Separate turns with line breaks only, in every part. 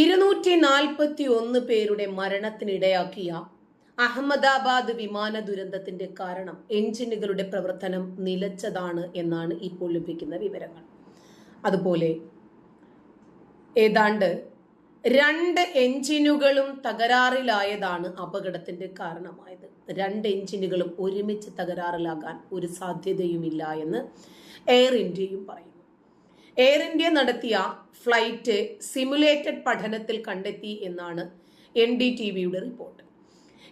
ഇരുന്നൂറ്റി നാൽപ്പത്തി ഒന്ന് പേരുടെ മരണത്തിനിടയാക്കിയ അഹമ്മദാബാദ് വിമാന ദുരന്തത്തിന്റെ കാരണം എഞ്ചിനുകളുടെ പ്രവർത്തനം നിലച്ചതാണ് എന്നാണ് ഇപ്പോൾ ലഭിക്കുന്ന വിവരങ്ങൾ. അതുപോലെ ഏതാണ്ട് രണ്ട് എഞ്ചിനുകളും തകരാറിലായതാണ് അപകടത്തിന്റെ കാരണമായത്. രണ്ട് എഞ്ചിനുകളും ഒരുമിച്ച് തകരാറിലാകാൻ ഒരു സാധ്യതയുമില്ല എന്ന് എയർ ഇന്ത്യയും പറയുന്നു. എയർ ഇന്ത്യ നടത്തിയ ഫ്ലൈറ്റ് സിമുലേറ്റഡ് പഠനത്തിൽ കണ്ടെത്തി എന്നാണ് എൻ ഡി ടി വിയുടെ റിപ്പോർട്ട്.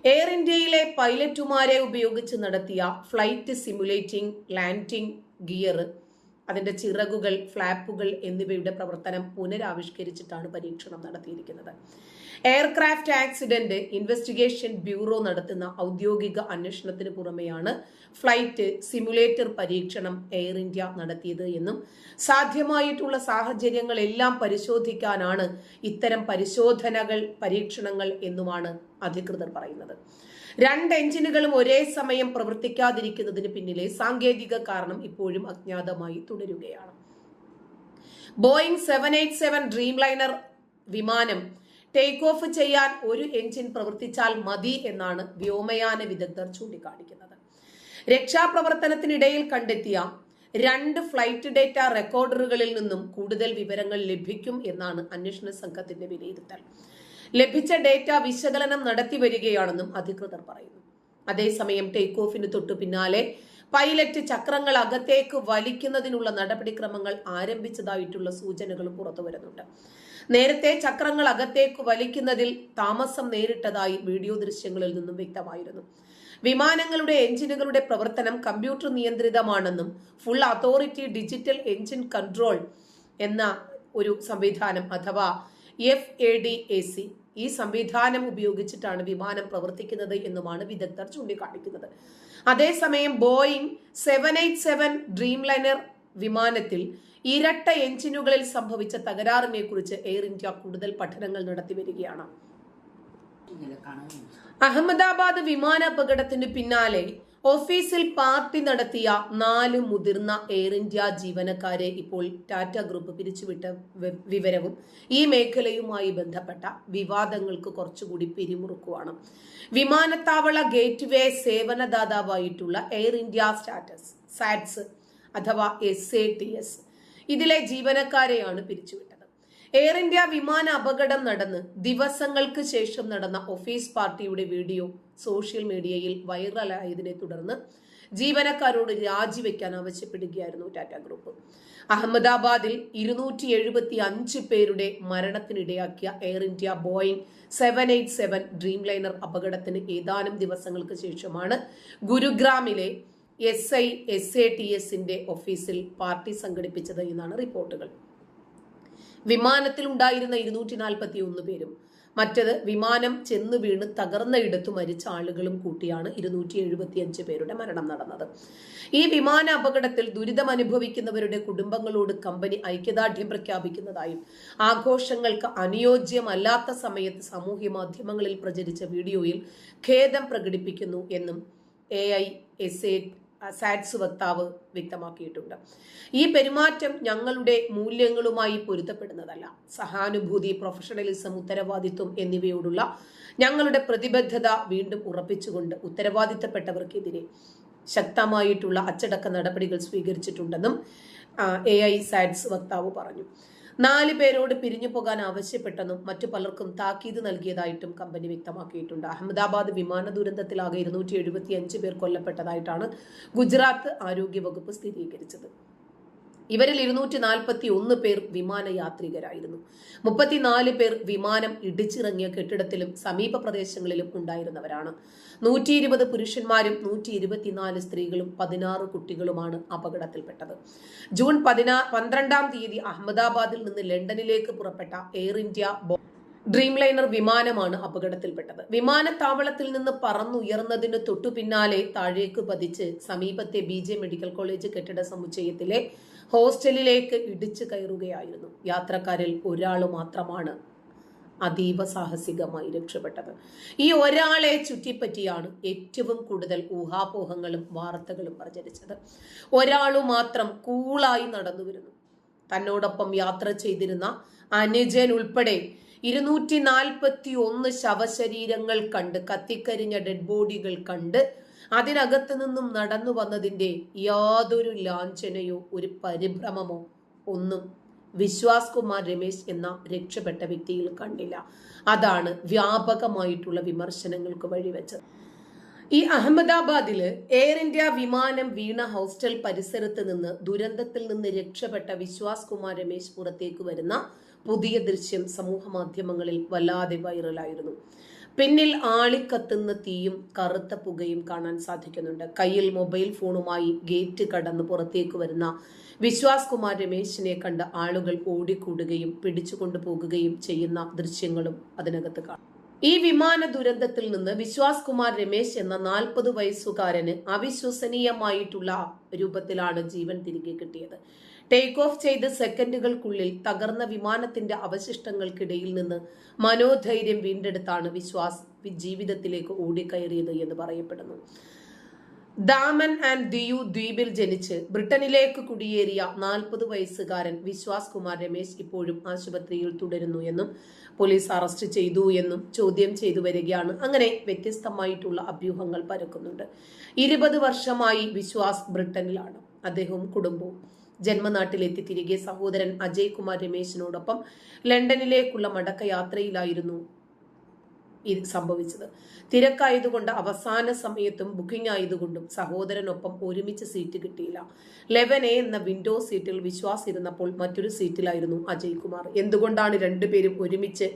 എയർ ഇന്ത്യയിലെ പൈലറ്റുമാരെ ഉപയോഗിച്ച് നടത്തിയ ഫ്ലൈറ്റ് സിമുലേറ്റിംഗ് ലാൻഡിംഗ് ഗിയർ അതിന്റെ ചിറകുകൾ ഫ്ലാപ്പുകൾ എന്നിവയുടെ പ്രവർത്തനം പുനരാവിഷ്കരിച്ചിട്ടാണ് പരീക്ഷണം നടത്തിയിരിക്കുന്നത്. എയർക്രാഫ്റ്റ് ആക്സിഡന്റ് ഇൻവെസ്റ്റിഗേഷൻ ബ്യൂറോ നടത്തുന്ന ഔദ്യോഗിക അന്വേഷണത്തിന് പുറമെയാണ് ഫ്ലൈറ്റ് സിമുലേറ്റർ പരീക്ഷണം എയർ ഇന്ത്യ നടത്തിയത് എന്നും സാധ്യമായിട്ടുള്ള സാഹചര്യങ്ങളെല്ലാം പരിശോധിക്കാനാണ് ഇത്തരം പരിശോധനകൾ പരീക്ഷണങ്ങൾ എന്നുമാണ് അധികൃതർ പറയുന്നത്. രണ്ട് എഞ്ചിനുകളും ഒരേ സമയം പ്രവർത്തിക്കാതിരിക്കുന്നതിന് പിന്നിലെ സാങ്കേതിക കാരണം ഇപ്പോഴും അജ്ഞാതമായി തുടരുകയാണ്. Boeing seven eight seven Dreamliner വിമാനം ടേക്ക് ഓഫ് ചെയ്യാൻ ഒരു എഞ്ചിൻ പ്രവർത്തിച്ചാൽ മതി എന്നാണ് വ്യോമയാന വിദഗ്ധർ ചൂണ്ടിക്കാണിക്കുന്നത്. രക്ഷാപ്രവർത്തനത്തിനിടയിൽ കണ്ടെത്തിയ രണ്ട് ഫ്ലൈറ്റ് ഡേറ്റ റെക്കോർഡറുകളിൽ നിന്നും കൂടുതൽ വിവരങ്ങൾ ലഭിക്കും എന്നാണ് അന്വേഷണ സംഘത്തിന്റെ വിലയിരുത്തൽ. ലഭിച്ച ഡേറ്റ വിശകലനം നടത്തി വരികയാണെന്നും അധികൃതർ പറയുന്നു. അതേസമയം ടേക്ക് ഓഫിന് തൊട്ടു പിന്നാലെ പൈലറ്റ് ചക്രങ്ങൾ അകത്തേക്ക് വലിക്കുന്നതിനുള്ള നടപടിക്രമങ്ങൾ ആരംഭിച്ചതായിട്ടുള്ള സൂചനകൾ പുറത്തു വരുന്നുണ്ട്. നേരത്തെ ചക്രങ്ങൾ അകത്തേക്ക് വലിക്കുന്നതിൽ താമസം നേരിട്ടതായി വീഡിയോ ദൃശ്യങ്ങളിൽ നിന്നും വ്യക്തമായിരുന്നു. വിമാനങ്ങളുടെ എഞ്ചിനുകളുടെ പ്രവർത്തനം computer നിയന്ത്രിതമാണെന്നും full authority digital engine control എന്ന ഒരു സംവിധാനം അഥവാ F A D A C ഈ സംവിധാനം ഉപയോഗിച്ചിട്ടാണ് വിമാനം പ്രവർത്തിക്കുന്നത് എന്നുമാണ് വിദഗ്ധർ ചൂണ്ടിക്കാണിക്കുന്നത്. അതേസമയം Boeing seven eight seven Dreamliner വിമാനത്തിൽ ഇരട്ട എഞ്ചിനുകളിൽ സംഭവിച്ച തകരാറിനെ കുറിച്ച് എയർ ഇന്ത്യ കൂടുതൽ പഠനങ്ങൾ നടത്തി വരികയാണ്. അഹമ്മദാബാദ് വിമാന അപകടത്തിന് പിന്നാലെ ഓഫീസിൽ പാർട്ടി നടത്തിയ നാല് മുതിർന്ന എയർ ഇന്ത്യ ജീവനക്കാരെ ഇപ്പോൾ ടാറ്റ ഗ്രൂപ്പ് പിരിച്ചുവിട്ട വിവരവും ഈ മേഖലയുമായി ബന്ധപ്പെട്ട വിവാദങ്ങൾക്ക് കുറച്ചുകൂടി പിരിമുറുക്കുവാണ്. വിമാനത്താവള ഗേറ്റ് വേ സേവനദാതാവായിട്ടുള്ള എയർ ഇന്ത്യ സ്റ്റാറ്റസ് സാറ്റ്സ് അഥവാ എസ് എ ടി എസ് ഇതിലെ ജീവനക്കാരെയാണ് പിരിച്ചുവിട്ടത്. എയർ ഇന്ത്യ വിമാന അപകടം നടന്ന് ദിവസങ്ങൾക്ക് ശേഷം നടന്ന ഓഫീസ് പാർട്ടിയുടെ വീഡിയോ സോഷ്യൽ മീഡിയയിൽ വൈറലായതിനെ തുടർന്ന് ജീവനക്കാരോട് രാജിവെക്കാൻ ആവശ്യപ്പെടുകയായിരുന്നു ടാറ്റ ഗ്രൂപ്പ്. അഹമ്മദാബാദിൽ ഇരുന്നൂറ്റി എഴുപത്തി അഞ്ച് പേരുടെ മരണത്തിനിടയാക്കിയ Air India Boeing seven eight seven Dreamliner അപകടത്തിന് ഏതാനും ദിവസങ്ങൾക്ക് ശേഷമാണ് ഗുരുഗ്രാമിലെ S I S A T എസിന്റെ ഓഫീസിൽ പാർട്ടി സംഘടിപ്പിച്ചത് എന്നാണ് റിപ്പോർട്ടുകൾ. വിമാനത്തിൽ ഉണ്ടായിരുന്ന ഇരുന്നൂറ്റി നാൽപ്പത്തി ഒന്ന് പേരും മറ്റത് വിമാനം ചെന്ന് വീണ് തകർന്ന ഇടത്ത് മരിച്ച ആളുകളും കൂട്ടിയാണ് ഇരുന്നൂറ്റി എഴുപത്തി അഞ്ച് പേരുടെ മരണം നടന്നത്. ഈ വിമാന അപകടത്തിൽ ദുരിതം അനുഭവിക്കുന്നവരുടെ കുടുംബങ്ങളോട് കമ്പനി ഐക്യദാർഢ്യം പ്രഖ്യാപിക്കുന്നതായും ആഘോഷങ്ങൾക്ക് അനുയോജ്യമല്ലാത്ത സമയത്ത് സാമൂഹ്യ മാധ്യമങ്ങളിൽ പ്രചരിച്ച വീഡിയോയിൽ ഖേദം പ്രകടിപ്പിക്കുന്നു എന്നും എ ഐ എസ് സാറ്റ്സ് വക്താവ് വ്യക്തമാക്കിയിട്ടുണ്ട്. ഈ പെരുമാറ്റം ഞങ്ങളുടെ മൂല്യങ്ങളുമായി പൊരുത്തപ്പെടുന്നതല്ല. സഹാനുഭൂതി പ്രൊഫഷണലിസം ഉത്തരവാദിത്വം എന്നിവയോടുള്ള ഞങ്ങളുടെ പ്രതിബദ്ധത വീണ്ടും ഉറപ്പിച്ചുകൊണ്ട് ഉത്തരവാദിത്തപ്പെട്ടവർക്കെതിരെ ശക്തമായിട്ടുള്ള അച്ചടക്ക നടപടികൾ സ്വീകരിച്ചിട്ടുണ്ടെന്നും എ ഐ സാറ്റ്സ് വക്താവ് പറഞ്ഞു. നാല് പേരോട് പിരിഞ്ഞു പോകാൻ ആവശ്യപ്പെട്ടെന്നും മറ്റു പലർക്കും താക്കീത് നൽകിയതായിട്ടും കമ്പനി വ്യക്തമാക്കിയിട്ടുണ്ട്. അഹമ്മദാബാദ് വിമാന ദുരന്തത്തിലാകെ ഇരുന്നൂറ്റി എഴുപത്തി അഞ്ച് പേർ കൊല്ലപ്പെട്ടതായിട്ടാണ് ഗുജറാത്ത് ആരോഗ്യ വകുപ്പ് സ്ഥിരീകരിച്ചത്. ഇവരിൽ ഇരുന്നൂറ്റി നാൽപ്പത്തി ഒന്ന് പേർ വിമാനയാത്രികരായിരുന്നു. മുപ്പത്തിനാല് പേർ വിമാനം ഇടിച്ചിറങ്ങിയ കെട്ടിടത്തിലും സമീപ പ്രദേശങ്ങളിലും ഉണ്ടായിരുന്നവരാണ്. നൂറ്റി ഇരുപത് പുരുഷന്മാരും നൂറ്റി ഇരുപത്തിനാല് സ്ത്രീകളും പതിനാറ് കുട്ടികളുമാണ് അപകടത്തിൽപ്പെട്ടത്. ജൂൺ പതിനാ പന്ത്രണ്ടാം തീയതി അഹമ്മദാബാദിൽ നിന്ന് ലണ്ടനിലേക്ക് പുറപ്പെട്ട എയർ ഇന്ത്യ ഡ്രീം ലൈനർ വിമാനമാണ് അപകടത്തിൽപ്പെട്ടത്. വിമാനത്താവളത്തിൽ നിന്ന് പറന്നുയർന്നതിന് തൊട്ടു പിന്നാലെ താഴേക്ക് പതിച്ച് സമീപത്തെ ബി ജെ മെഡിക്കൽ കോളേജ് കെട്ടിട സമുച്ചയത്തിലെ ഹോസ്റ്റലിലേക്ക് ഇടിച്ചു കയറുകയായിരുന്നു. യാത്രക്കാരിൽ ഒരാൾ മാത്രമാണ് അതീവ സാഹസികമായി രക്ഷപ്പെട്ടത്. ഈ ഒരാളെ ചുറ്റിപ്പറ്റിയാണ് ഏറ്റവും കൂടുതൽ ഊഹാപോഹങ്ങളും വാർത്തകളും പ്രചരിച്ചത്. ഒരാളു മാത്രം കൂളായി നടന്നു വരുന്നു തന്നോടൊപ്പം യാത്ര ചെയ്തിരുന്ന അനുജൻ ഉൾപ്പെടെ ഇരുന്നൂറ്റി നാൽപ്പത്തി ഒന്ന് ശവശരീരങ്ങൾ കണ്ട് കത്തിക്കരിഞ്ഞ ഡെഡ് ബോഡികൾ കണ്ട് അതിനകത്ത് നിന്നും നടന്നു വന്നതിന്റെ യാതൊരു ലാഞ്ചനയോ ഒരു പരിഭ്രമമോ ഒന്നും വിശ്വാസ് കുമാർ രമേശ് എന്ന രക്ഷപ്പെട്ട വ്യക്തിയിൽ കണ്ടില്ല. അതാണ് വ്യാപകമായിട്ടുള്ള വിമർശനങ്ങൾക്ക് വഴിവെച്ചത്. ഈ അഹമ്മദാബാദിൽ എയർ ഇന്ത്യ വിമാനം വീണ ഹോസ്റ്റൽ പരിസരത്ത് നിന്ന് ദുരന്തത്തിൽ നിന്ന് രക്ഷപ്പെട്ട വിശ്വാസ് കുമാർ രമേശ് പുറത്തേക്ക് വരുന്ന പുതിയ ദൃശ്യം സമൂഹ മാധ്യമങ്ങളിൽ വല്ലാതെ വൈറലായിരുന്നു. പിന്നിൽ ആളിക്കത്തുന്ന തീയും കറുത്ത പുകയും കാണാൻ സാധിക്കുന്നുണ്ട്. കയ്യിൽ മൊബൈൽ ഫോണുമായി ഗേറ്റ് കടന്ന് പുറത്തേക്ക് വരുന്ന വിശ്വാസ് കുമാർ രമേശിനെ കണ്ട് ആളുകൾ ഓടിക്കൂടുകയും പിടിച്ചുകൊണ്ടു പോകുകയും ചെയ്യുന്ന ദൃശ്യങ്ങളും അതിനകത്ത് കാണാം. ഈ വിമാന ദുരന്തത്തിൽ നിന്ന് വിശ്വാസ് കുമാർ രമേശ് എന്ന നാൽപ്പത് വയസ്സുകാരന് അവിശ്വസനീയമായിട്ടുള്ള രൂപത്തിലാണ് ജീവൻ തിരികെ കിട്ടിയത്. ടേക്ക് ഓഫ് ചെയ്ത് സെക്കൻഡുകൾക്കുള്ളിൽ തകർന്ന വിമാനത്തിന്റെ അവശിഷ്ടങ്ങൾക്കിടയിൽ നിന്ന് മനോധൈര്യം വീണ്ടെടുത്താണ് വിശ്വാസ് ജീവിതത്തിലേക്ക് ഓടിക്കയറിയത് എന്ന് പറയപ്പെടുന്നു. ദാമൻ ആൻഡ് ദിയു ദ്വീപിൽ ജനിച്ച് ബ്രിട്ടനിലേക്ക് കുടിയേറിയ നാൽപ്പത് വയസ്സുകാരൻ വിശ്വാസ് കുമാർ രമേശ് ഇപ്പോഴും ആശുപത്രിയിൽ തുടരുന്നു എന്നും പോലീസ് അറസ്റ്റ് ചെയ്തു എന്നും ചോദ്യം ചെയ്തു വരികയാണ്. അങ്ങനെ വ്യത്യസ്തമായിട്ടുള്ള അഭ്യൂഹങ്ങൾ പരക്കുന്നുണ്ട്. ഇരുപത് വർഷമായി വിശ്വാസ് ബ്രിട്ടനിലാണ്. അദ്ദേഹവും കുടുംബവും. ജന്മനാട്ടിലെത്തി തിരികെ സഹോദരൻ അജയ് കുമാർ രമേശിനോടൊപ്പം ലണ്ടനിലേക്കുള്ള മടക്കയാത്രയിലായിരുന്നു ഇത് സംഭവിച്ചത്. തിരക്കായതുകൊണ്ട് അവസാന സമയത്തും ബുക്കിംഗ് ആയതുകൊണ്ടും സഹോദരനൊപ്പം ഒരുമിച്ച് സീറ്റ് കിട്ടിയില്ല. ലെവൻ എ എന്ന വിൻഡോ സീറ്റിൽ വിശ്വാസ് ഇരുന്നപ്പോൾ മറ്റൊരു സീറ്റിലായിരുന്നു അജയ് കുമാർ എന്തുകൊണ്ടാണ് രണ്ടുപേരും ഒരുമിച്ച്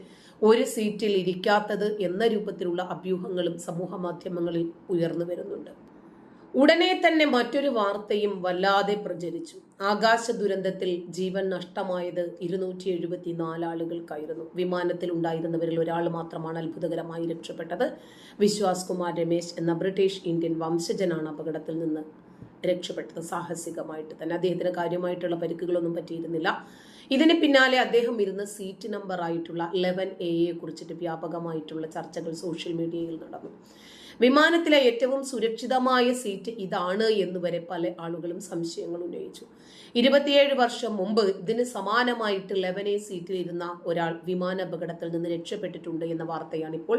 ഒരു സീറ്റിൽ ഇരിക്കാത്തത് എന്ന രൂപത്തിലുള്ള അഭ്യൂഹങ്ങളും സമൂഹ മാധ്യമങ്ങളിൽ ഉയർന്നു വരുന്നുണ്ട്. ഉടനെ തന്നെ മറ്റൊരു വാർത്തയും വല്ലാതെ പ്രചരിച്ചു. ആകാശ ദുരന്തത്തിൽ ജീവൻ നഷ്ടമായത് ഇരുന്നൂറ്റി എഴുപത്തി ആളുകൾക്കായിരുന്നു. വിമാനത്തിൽ ഉണ്ടായിരുന്നവരിൽ ഒരാൾ മാത്രമാണ് അത്ഭുതകരമായി രക്ഷപ്പെട്ടത്. വിശ്വാസ് കുമാർ രമേശ് എന്ന ബ്രിട്ടീഷ് ഇന്ത്യൻ വംശജനാണ് അപകടത്തിൽ നിന്ന് രക്ഷപ്പെട്ടത് സാഹസികമായിട്ട് തന്നെ. അദ്ദേഹത്തിന് കാര്യമായിട്ടുള്ള പരിക്കുകളൊന്നും പറ്റിയിരുന്നില്ല. ഇതിന് പിന്നാലെ അദ്ദേഹം ഇരുന്ന സീറ്റ് നമ്പർ ആയിട്ടുള്ള ലെവൻ എയെ കുറിച്ചിട്ട് വ്യാപകമായിട്ടുള്ള ചർച്ചകൾ സോഷ്യൽ മീഡിയയിൽ നടന്നു. വിമാനത്തിലെ ഏറ്റവും സുരക്ഷിതമായ സീറ്റ് ഇതാണ് എന്ന് വരെ പല ആളുകളും സംശയങ്ങൾ ഉന്നയിച്ചു. ഇരുപത്തിയേഴ് വർഷം മുമ്പ് ഇതിന് സമാനമായിട്ട് ലെവനെ സീറ്റിലിരുന്ന ഒരാൾ വിമാന അപകടത്തിൽ നിന്ന് രക്ഷപ്പെട്ടിട്ടുണ്ട് എന്ന വാർത്തയാണ് ഇപ്പോൾ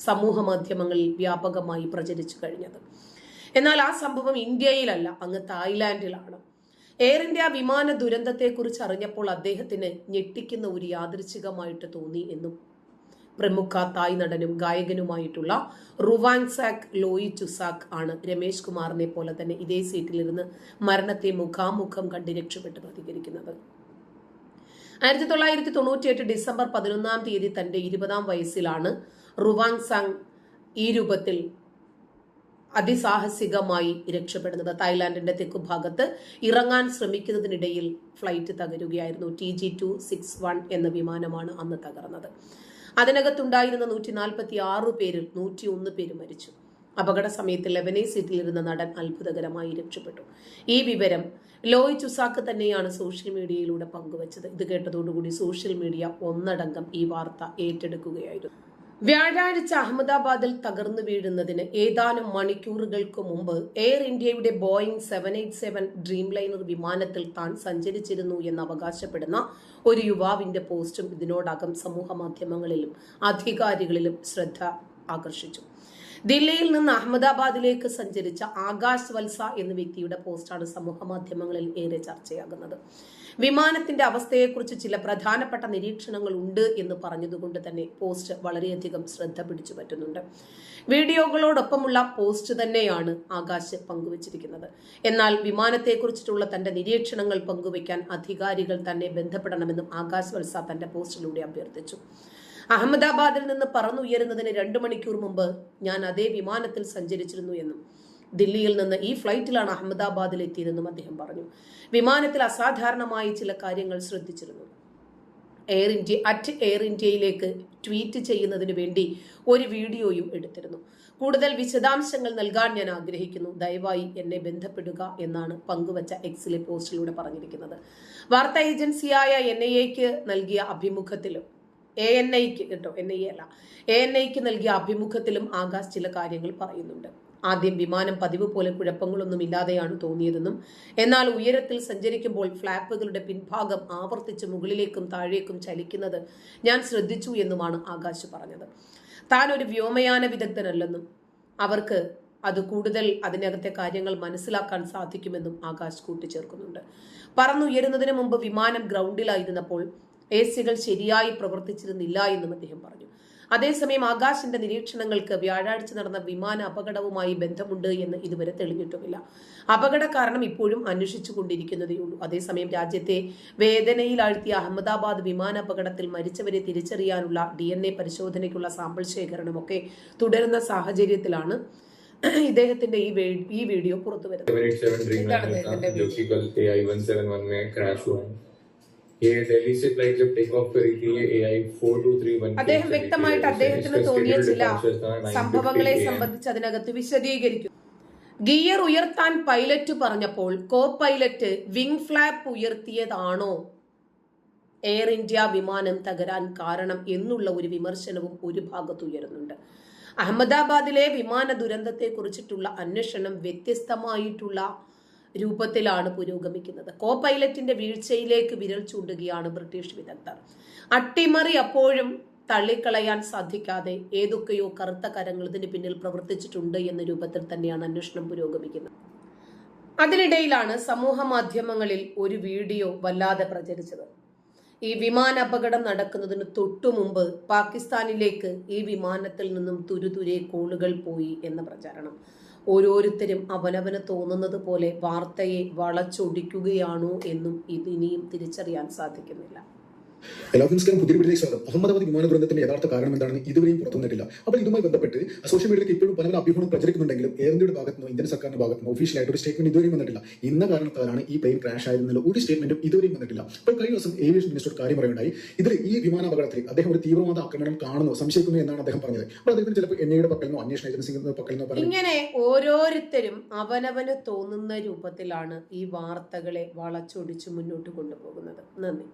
സമൂഹ മാധ്യമങ്ങളിൽ വ്യാപകമായി പ്രചരിച്ചു കഴിഞ്ഞത്. എന്നാൽ ആ സംഭവം ഇന്ത്യയിലല്ല അങ്ങ് തായ്ലാന്റിലാണ്. എയർ ഇന്ത്യ വിമാന ദുരന്തത്തെക്കുറിച്ച് അറിഞ്ഞപ്പോൾ അദ്ദേഹത്തിന് ഞെട്ടിക്കുന്ന ഒരു യാദൃച്ഛികമായിട്ട് തോന്നി എന്നും പ്രമുഖ തായ് നടനും ഗായകനുമായിട്ടുള്ള റുവാങ്സാക് ലോയി ചുസാക് ആണ് രമേശ് കുമാറിനെ പോലെ തന്നെ ഇതേ സീറ്റിലിരുന്ന് മരണത്തെ മുഖാമുഖം കണ്ട് രക്ഷപ്പെട്ട് പ്രതികരിക്കുന്നത്. ആയിരത്തി തൊള്ളായിരത്തി തൊണ്ണൂറ്റിയെട്ട് ഡിസംബർ പതിനൊന്നാം തീയതി തന്റെ ഇരുപതാം വയസ്സിലാണ് റുവാങ് സാങ് ഈ രൂപത്തിൽ അതിസാഹസികമായി രക്ഷപ്പെടുന്നത്. തായ്ലാന്റിന്റെ തെക്കുഭാഗത്ത് ഇറങ്ങാൻ ശ്രമിക്കുന്നതിനിടയിൽ flight തകരുകയായിരുന്നു. T G two six one എന്ന വിമാനമാണ് അന്ന് തകർന്നത്. അതിനകത്തുണ്ടായിരുന്ന നൂറ്റി നാൽപ്പത്തി ആറ് പേരിൽ നൂറ്റി ഒന്ന് പേര് മരിച്ചു. അപകട സമയത്ത് ലെബനേ സീറ്റിലിരുന്ന നടൻ അത്ഭുതകരമായി രക്ഷപ്പെട്ടു. ഈ വിവരം ലോയ് ചുസാക്ക് തന്നെയാണ് സോഷ്യൽ മീഡിയയിലൂടെ പങ്കുവച്ചത്. ഇത് കേട്ടതോടുകൂടി സോഷ്യൽ മീഡിയ ഒന്നടങ്കം ഈ വാർത്ത ഏറ്റെടുക്കുകയായിരുന്നു. വ്യാഴാഴ്ച അഹമ്മദാബാദിൽ തകർന്നു വീഴുന്നതിന് ഏതാനും മണിക്കൂറുകൾക്ക് മുമ്പ് എയർ ഇന്ത്യയുടെ Boeing seven eight seven Dreamliner വിമാനത്തിൽ താൻ സഞ്ചരിച്ചിരുന്നു എന്ന് അവകാശപ്പെടുന്ന ഒരു യുവാവിന്റെ പോസ്റ്റും ഇതിനോടകം സമൂഹ മാധ്യമങ്ങളിലും അധികാരികളിലും ശ്രദ്ധ ആകർഷിച്ചു. ദില്ലിയിൽ നിന്ന് അഹമ്മദാബാദിലേക്ക് സഞ്ചരിച്ച ആകാശ് വത്സ എന്ന വ്യക്തിയുടെ പോസ്റ്റാണ് സമൂഹ മാധ്യമങ്ങളിൽ ഏറെ ചർച്ചയാകുന്നത്. വിമാനത്തിന്റെ അവസ്ഥയെക്കുറിച്ച് ചില പ്രധാനപ്പെട്ട നിരീക്ഷണങ്ങൾ ഉണ്ട് എന്ന് പറഞ്ഞതുകൊണ്ട് തന്നെ പോസ്റ്റ് വളരെയധികം ശ്രദ്ധ പിടിച്ചു പറ്റുന്നുണ്ട്. വീഡിയോകളോടൊപ്പമുള്ള പോസ്റ്റ് തന്നെയാണ് ആകാശ് പങ്കുവച്ചിരിക്കുന്നത്. എന്നാൽ വിമാനത്തെക്കുറിച്ചിട്ടുള്ള തന്റെ നിരീക്ഷണങ്ങൾ പങ്കുവയ്ക്കാൻ അധികാരികൾ തന്നെ ബന്ധപ്പെടണമെന്നും ആകാശ് വത്സ തന്റെ പോസ്റ്റിലൂടെ അഭ്യർത്ഥിച്ചു. അഹമ്മദാബാദിൽ നിന്ന് പറന്നുയരുന്നതിന് രണ്ടു മണിക്കൂർ മുമ്പ് ഞാൻ അതേ വിമാനത്തിൽ സഞ്ചരിച്ചിരുന്നു എന്നും ദില്ലിയിൽ നിന്ന് ഈ ഫ്ലൈറ്റിലാണ് അഹമ്മദാബാദിൽ എത്തിയതെന്നും അദ്ദേഹം പറഞ്ഞു. വിമാനത്തിൽ അസാധാരണമായ ചില കാര്യങ്ങൾ ശ്രദ്ധിച്ചിരുന്നു. എയർ ഇന്ത്യ അറ്റ് എയർ ഇന്ത്യയിലേക്ക് ട്വീറ്റ് ചെയ്യുന്നതിന് വേണ്ടി ഒരു വീഡിയോയും എടുത്തിരുന്നു. കൂടുതൽ വിശദാംശങ്ങൾ നൽകാൻ ഞാൻ ആഗ്രഹിക്കുന്നു. ദയവായി എന്നെ ബന്ധപ്പെടുക എന്നാണ് പങ്കുവച്ച എക്സിലെ പോസ്റ്റിലൂടെ പറഞ്ഞിരിക്കുന്നത്. വാർത്താ ഏജൻസിയായ എൻ ഐ എക്ക് നൽകിയ അഭിമുഖത്തിലും എ എൻ ഐക്ക് കേട്ടോ എൻ ഐ എ അല്ല എ എൻ ഐക്ക് നൽകിയ അഭിമുഖത്തിലും ആകാശ് ചില കാര്യങ്ങൾ പറയുന്നുണ്ട്. ആദ്യം വിമാനം പതിവ് പോലെ കുഴപ്പങ്ങളൊന്നും ഇല്ലാതെയാണ് തോന്നിയതെന്നും എന്നാൽ ഉയരത്തിൽ സഞ്ചരിക്കുമ്പോൾ ഫ്ലാപ്പുകളുടെ പിൻഭാഗം ആവർത്തിച്ച് മുകളിലേക്കും താഴേക്കും ചലിക്കുന്നത് ഞാൻ ശ്രദ്ധിച്ചു എന്നുമാണ് ആകാശ് പറഞ്ഞത്. താൻ ഒരു വ്യോമയാന വിദഗ്ധനല്ലെന്നും അവർക്ക് അത് കൂടുതൽ അതിനകത്തെ കാര്യങ്ങൾ മനസ്സിലാക്കാൻ സാധിക്കുമെന്നും ആകാശ് കൂട്ടിച്ചേർക്കുന്നുണ്ട്. പറന്നുയരുന്നതിന് മുമ്പ് വിമാനം ഗ്രൗണ്ടിലായിരുന്നപ്പോൾ എ സികൾ ശരിയായി പ്രവർത്തിച്ചിരുന്നില്ല എന്നും അദ്ദേഹം പറഞ്ഞു. അതേസമയം ആകാശിന്റെ നിരീക്ഷണങ്ങൾക്ക് വ്യാഴാഴ്ച നടന്ന വിമാന അപകടവുമായി ബന്ധമുണ്ട് എന്ന് ഇതുവരെ തെളിഞ്ഞിട്ടുമില്ല. അപകട കാരണം ഇപ്പോഴും അന്വേഷിച്ചു കൊണ്ടിരിക്കുന്നതേയുള്ളൂ അതേസമയം രാജ്യത്തെ വേദനയിലാഴ്ത്തിയ അഹമ്മദാബാദ് വിമാന അപകടത്തിൽ മരിച്ചവരെ തിരിച്ചറിയാനുള്ള ഡി എൻ എ പരിശോധനയ്ക്കുള്ള സാമ്പിൾ ശേഖരണമൊക്കെ തുടരുന്ന സാഹചര്യത്തിലാണ് ഇദ്ദേഹത്തിന്റെ ഈ ഈ വീഡിയോ പുറത്തു വരുന്നത് അദ്ദേഹം വ്യക്തമായിട്ട് അദ്ദേഹത്തിന് തോന്നിയ ചില സംഭവങ്ങളെ സംബന്ധിച്ച് അതിനകത്ത് വിശദീകരിക്കും. ഗിയർ ഉയർത്താൻ പൈലറ്റ് പറഞ്ഞപ്പോൾ കോ പൈലറ്റ് വിംഗ് ഫ്ലാപ്പ് ഉയർത്തിയതാണോ? എയർ ഇന്ത്യ വിമാനം തകരാൻ കാരണം എന്നുള്ള ഒരു വിമർശനവും ഒരു ഭാഗത്ത് ഉയരുന്നുണ്ട്. അഹമ്മദാബാദിലെ വിമാന ദുരന്തത്തെ കുറിച്ചിട്ടുള്ള അന്വേഷണം വ്യത്യസ്തമായിട്ടുള്ള രൂപത്തിലാണ് പുരോഗമിക്കുന്നത്. കോ പൈലറ്റിന്റെ വീഴ്ചയിലേക്ക് വിരൽ ചൂണ്ടുകയാണ് ബ്രിട്ടീഷ് വിദഗ്ധർ. അട്ടിമറി അപ്പോഴും തള്ളിക്കളയാൻ സാധിക്കാതെ ഏതൊക്കെയോ കറുത്ത കരങ്ങൾ ഇതിന് പിന്നിൽ പ്രവർത്തിച്ചിട്ടുണ്ട് എന്ന രൂപത്തിൽ തന്നെയാണ് അന്വേഷണം പുരോഗമിക്കുന്നത്. അതിനിടയിലാണ് സമൂഹ മാധ്യമങ്ങളിൽ ഒരു വീഡിയോ വല്ലാതെ പ്രചരിച്ചത്. ഈ വിമാന അപകടം നടക്കുന്നതിന് തൊട്ടു മുമ്പ് പാകിസ്ഥാനിലേക്ക് ഈ വിമാനത്തിൽ നിന്നും തുരുതുരെ കോളുകൾ പോയി എന്ന പ്രചാരണം. ഓരോരുത്തരും അവനവന് തോന്നുന്നത് പോലെ വാർത്തയെ വളച്ചൊടിക്കുകയാണോ എന്നും ഇത് ഇനിയും തിരിച്ചറിയാൻ സാധിക്കുന്നില്ല.
എല്ലാവർക്കും പുതിയ വീട്ടിലേക്ക് സ്വാഗതം. അഹമ്മദാബാദ് വിമാന ദുരന്തത്തിന്റെ യഥാർത്ഥ കാരണം എന്താണെന്ന് ഇതുവരെയും പുറത്തു വന്നിട്ടില്ല അപ്പോൾ ഇതുമായി ബന്ധപ്പെട്ട് സോഷ്യൽ മീഡിയയിൽ ഇപ്പോഴും പല അഭ്യൂഹങ്ങൾ പ്രചരിക്കുന്നുണ്ടെങ്കിലും എയർ ഇന്ത്യയുടെ ഭാഗത്ത് നിന്നും ഇന്ത്യൻ സർക്കാരിന്റെ ഭാഗത്ത് നിന്ന് ഒഫീഷ്യലായിട്ട് ഒരു സ്റ്റേറ്റ്മെന്റ് ഇതുവരെയും വന്നിട്ടില്ല. ഇന്ന കാരണത്താലാണ് ഈ പ്ലെയിൻ ക്രാഷ് ആയതെന്നുള്ള ഒരു സ്റ്റേറ്റ്മെന്റും ഇതുവരെയും വന്നിട്ടില്ല. അപ്പോൾ കഴിഞ്ഞ ദിവസം ഏവിയേഷൻ മിനിസ്റ്റർ കാര്യം പറയുണ്ടായി ഇതിൽ ഈ വിമാന അപകടത്തിൽ അദ്ദേഹം ഒരു തീവ്രവാദ ആക്രമണം കാണുന്നു സംശയിക്കുന്നു എന്നാണ് അദ്ദേഹം പറഞ്ഞത്. അപ്പോൾ അദ്ദേഹത്തിന് ചിലപ്പോൾ എണ്ണയുടെ പക്കൽ നിന്നോ അന്വേഷണ ഏജൻസിയുടെ പക്കലിനോ പറഞ്ഞു
ഇങ്ങനെ ഓരോരുത്തരും അവനവന് തോന്നുന്ന രൂപത്തിലാണ് ഈ വാർത്തകളെ വളച്ചൊടിച്ച് മുന്നോട്ട് കൊണ്ടുപോകുന്നത്. നന്ദി.